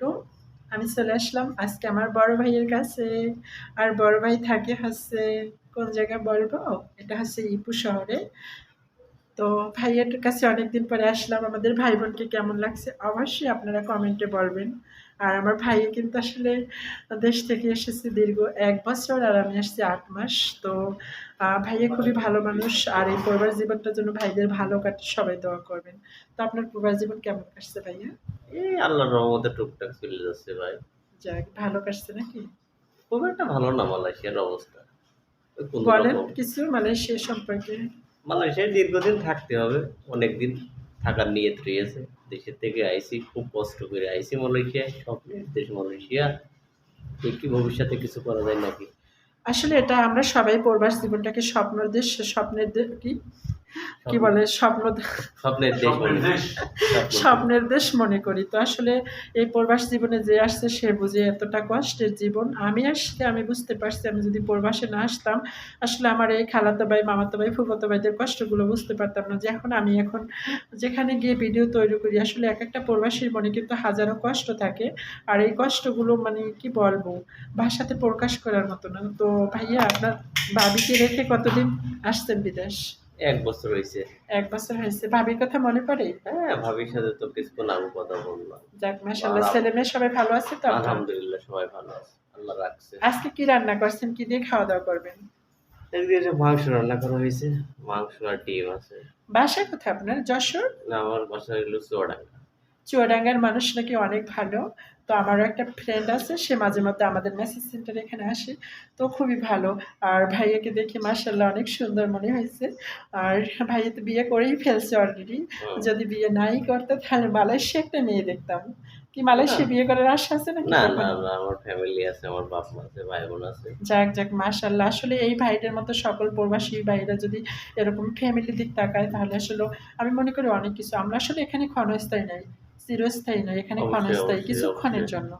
আলাইকুম। আমি চলে আসলাম। আজকে আমার বড় ভাইয়ের কাছে। আর বড় ভাই থাকে হচ্ছে, কোন জায়গায় বলব? এটা হচ্ছে ইপু শহরে। তো ভাইয়ের কাছে অনেকদিন পরে আসলাম। আমাদের ভাই বোনকে কেমন লাগছে? অবশ্যই আপনারা কমেন্টে বলবেন। আর আমার ভাই কিন্তু আসলে দেশ থেকে এসেছে দীর্ঘ এক বছর আর আমি আসছি আট মাস। তো ভাইয়া খুবই ভালো মানুষ। আর এই পরিবার জীবনটার জন্য ভাইদের ভালো কাটে সবাই দোয়া করবেন। তো আপনার পরিবার জীবন কেমন কাটছে ভাইয়া? এই আল্লাহর রহমতে টুকটাক চলে যাচ্ছে ভাই। যাক ভালো কাটছে নাকি? খুব একটা ভালো না মালয়েশিয়ার অবস্থা। বলেন কিছু মালয়েশিয়া সম্পর্কে। মালয়েশিয়ায় দীর্ঘদিন থাকতে হবে অনেকদিন থাকার নিয়ত রয়েছে। দেশের থেকে আইসি খুব কষ্ট করে আইসি মালয়েশিয়ায়। স্বপ্নের দেশ মালয়েশিয়া। দেখি ভবিষ্যতে কিছু করা যায় নাকি? আসলে এটা আমরা সবাই প্রবাস জীবনটাকে স্বপ্নের দেশ স্বপ্নের কি? কি বলে স্বপ্ন স্বপ্নের দেশ স্বপ্নের স্বপ্নের দেশ। মনে করি। তো আসলে এই প্রবাস জীবনে যে আসছে সে বুঝে এতটা কষ্টের জীবন। আমি আসতে আমি বুঝতে পারছি আমি যদি প্রবাসে না আসতাম আসলে আমার এই খালাতো ভাই মামাতো ভাই ফুফাতো ভাইদের কষ্টগুলো বুঝতে পারতাম না। যে এখন আমি এখন যেখানে গিয়ে ভিডিও তৈরি করি আসলে এক একটা প্রবাসীর মনে কিন্তু হাজারো কষ্ট থাকে। আর এই কষ্টগুলো মানে কি বলব ভাষাতে প্রকাশ করার মতো না। তো ভাইয়া আপনার ভাবিকে রেখে কতদিন আসতেন বিদেশ? এক বছর হয়েছে এক বছর হয়েছে ভাবির কথা মনে পড়ে? হ্যাঁ ভাবির সাথে তো কিছুক্ষণ আগে কথা বললাম। যাক মাশাআল্লাহ ছেলে মেয়ে সবাই ভালো আছে তো? আলহামদুলিল্লাহ সবাই ভালো আছে। আল্লাহ রাখছে। আজকে কি রান্না করছেন? কি দিয়ে খাওয়া দাওয়া করবেন? এদিকে যে মাংস রান্না করা হয়েছে মাংস আর ডিম আছে। বাসা কোথায় আপনার? যশোর? না আমার বাসা হলো চুয়াডাঙ্গা। চুয়াডাঙ্গার মানুষ নাকি অনেক ভালো। তো আমারও একটা ফ্রেন্ড আছে সে মাঝে মধ্যে আমাদের মেসেজ সেন্টারে এখানে আসে। তো খুবই ভালো। আর ভাইয়াকে দেখে মার্শাল্লাহ অনেক সুন্দর মনে হয়েছে। আর ভাইয়া তো বিয়ে করেই ফেলছে অলরেডি যদি বিয়ে নাই করতে তাহলে মালয়েশিয়া একটা মেয়ে দেখতাম। কি মালয়েশিয়া বিয়ে করার আশা আছে নাকি না না? না আমার ফ্যামিলি আছে আমার বাপ মা আছে ভাই বোন আছে। যাক যাক মাশাল্লাহ আসলে এই ভাইদের মতো সকল প্রবাসী ভাইরা যদি এরকম ফ্যামিলি দিক তাকায় তাহলে আসলে আমি মনে করি অনেক কিছু। আমরা আসলে এখানে ক্ষণস্থায়ী নাই। চিরস্থায়ী নয় এখানে ক্ষণস্থায়ী কিছুক্ষণের জন্য।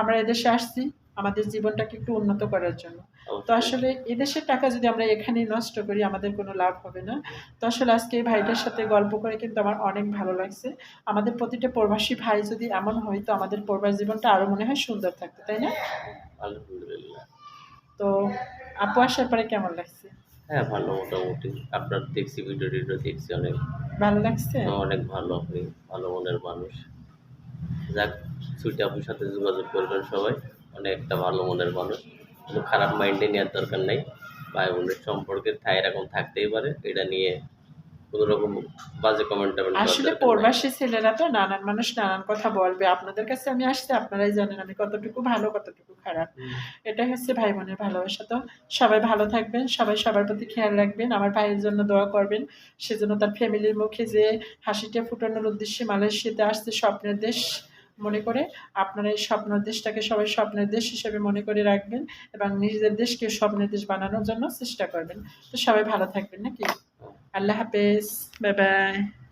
আমরা এদেশে আসছি আমাদের জীবনটাকে একটু উন্নত করার জন্য। তো আসলে এদেশের টাকা যদি আমরা এখানে নষ্ট করি আমাদের কোনো লাভ হবে না। তো আসলে আজকে এই ভাইটার সাথে গল্প করে কিন্তু আমার অনেক ভালো লাগছে। আমাদের প্রতিটা প্রবাসী ভাই যদি এমন হয় তো আমাদের প্রবাস জীবনটা আরও মনে হয় সুন্দর থাকতো তাই না? তো আপু আসার পরে কেমন লাগছে? হ্যাঁ ভালো মোটামুটি। আপনার দেখছি ভিডিও টিডিও দেখছি অনেক। ভালো লাগছে? অনেক ভালো, আপনি ভালো মনের মানুষ। যাক, ছুটি আপুর সাথে যোগাযোগ করবেন সবাই অনেক একটা ভালো মনের মানুষ। কোনো খারাপ মাইন্ডে নেওয়ার দরকার নেই। ভাই বোনের সম্পর্কে ঠাই এরকম থাকতেই পারে, এটা নিয়ে কোনো রকম বাজে কমেন্ট আসলে প্রবাসী ছেলেরা তো নানান মানুষ নানান কথা বলবে। আপনাদের কাছে আমি আসছি আপনারাই জানেন আমি কতটুকু ভালো কতটুকু খারাপ। এটাই হচ্ছে ভাই বোনের ভালোবাসা। তো সবাই ভালো থাকবেন সবাই সবার প্রতি খেয়াল রাখবেন আমার ভাইয়ের জন্য দোয়া করবেন। সেজন্য তার ফ্যামিলির মুখে যে হাসিটা ফুটানোর উদ্দেশ্যে মালয়েশিয়াতে আসছে স্বপ্নের দেশ মনে করে আপনারা এই স্বপ্নের দেশটাকে সবাই স্বপ্নের দেশ হিসেবে মনে করে রাখবেন এবং নিজেদের দেশকে স্বপ্নের দেশ বানানোর জন্য চেষ্টা করবেন। তো সবাই ভালো থাকবেন নাকি? الله حافظ باي باي